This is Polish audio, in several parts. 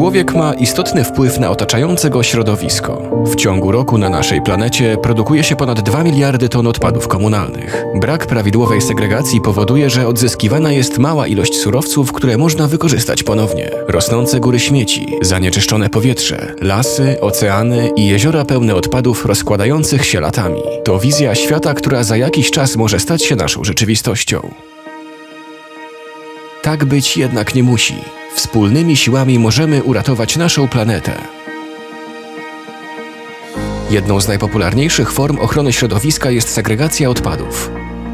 Człowiek ma istotny wpływ na otaczające go środowisko. W ciągu roku na naszej planecie produkuje się ponad 2 miliardy ton odpadów komunalnych. Brak prawidłowej segregacji powoduje, że odzyskiwana jest mała ilość surowców, które można wykorzystać ponownie. Rosnące góry śmieci, zanieczyszczone powietrze, lasy, oceany i jeziora pełne odpadów rozkładających się latami. To wizja świata, która za jakiś czas może stać się naszą rzeczywistością. Tak być jednak nie musi. Wspólnymi siłami możemy uratować naszą planetę. Jedną z najpopularniejszych form ochrony środowiska jest segregacja odpadów.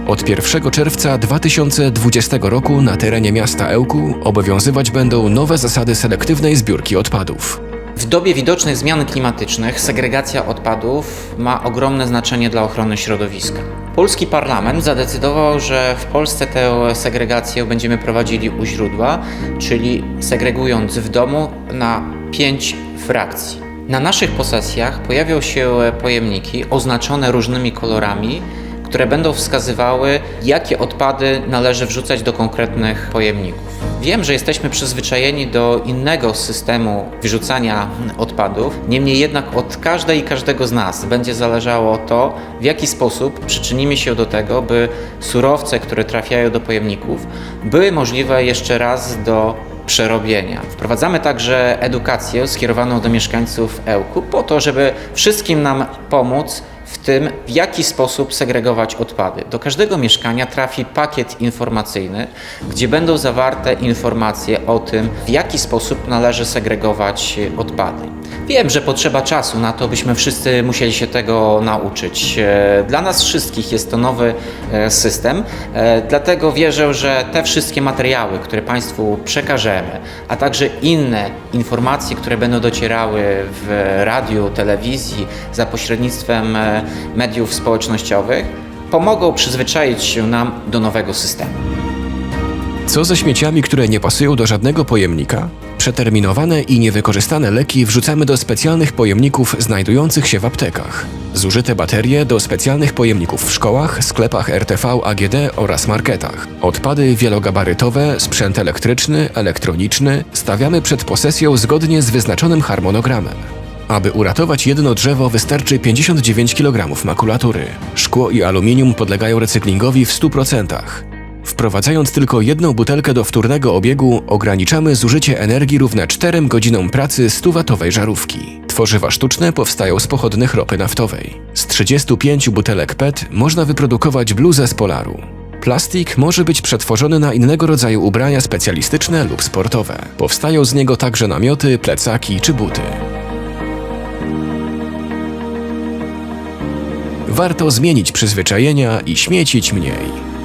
Od 1 czerwca 2020 roku na terenie miasta Ełku obowiązywać będą nowe zasady selektywnej zbiórki odpadów. W dobie widocznych zmian klimatycznych segregacja odpadów ma ogromne znaczenie dla ochrony środowiska. Polski parlament zadecydował, że w Polsce tę segregację będziemy prowadzili u źródła, czyli segregując w domu na pięć frakcji. Na naszych posesjach pojawią się pojemniki oznaczone różnymi kolorami, które będą wskazywały, jakie odpady należy wrzucać do konkretnych pojemników. Wiem, że jesteśmy przyzwyczajeni do innego systemu wyrzucania odpadów, niemniej jednak od każdej i każdego z nas będzie zależało to, w jaki sposób przyczynimy się do tego, by surowce, które trafiają do pojemników, były możliwe jeszcze raz do przerobienia. Wprowadzamy także edukację skierowaną do mieszkańców Ełku po to, żeby wszystkim nam pomóc w tym, w jaki sposób segregować odpady. Do każdego mieszkania trafi pakiet informacyjny, gdzie będą zawarte informacje o tym, w jaki sposób należy segregować odpady. Wiem, że potrzeba czasu na to, byśmy wszyscy musieli się tego nauczyć. E, Dla nas wszystkich jest to nowy e, system, e, dlatego wierzę, że te wszystkie materiały, które Państwu przekażemy, a także inne informacje, które będą docierały w radiu, telewizji za pośrednictwem mediów społecznościowych, pomogą przyzwyczaić się nam do nowego systemu. Co ze śmieciami, które nie pasują do żadnego pojemnika? Przeterminowane i niewykorzystane leki wrzucamy do specjalnych pojemników znajdujących się w aptekach. Zużyte baterie do specjalnych pojemników w szkołach, sklepach RTV, AGD oraz marketach. Odpady wielogabarytowe, sprzęt elektryczny, elektroniczny stawiamy przed posesją zgodnie z wyznaczonym harmonogramem. Aby uratować jedno drzewo wystarczy 59 kg makulatury. Szkło i aluminium podlegają recyklingowi w 100%. Wprowadzając tylko jedną butelkę do wtórnego obiegu, ograniczamy zużycie energii równe 4 godzinom pracy 100-watowej żarówki. Tworzywa sztuczne powstają z pochodnych ropy naftowej. Z 35 butelek PET można wyprodukować bluzę z polaru. Plastik może być przetworzony na innego rodzaju ubrania specjalistyczne lub sportowe. Powstają z niego także namioty, plecaki czy buty. Warto zmienić przyzwyczajenia i śmiecić mniej.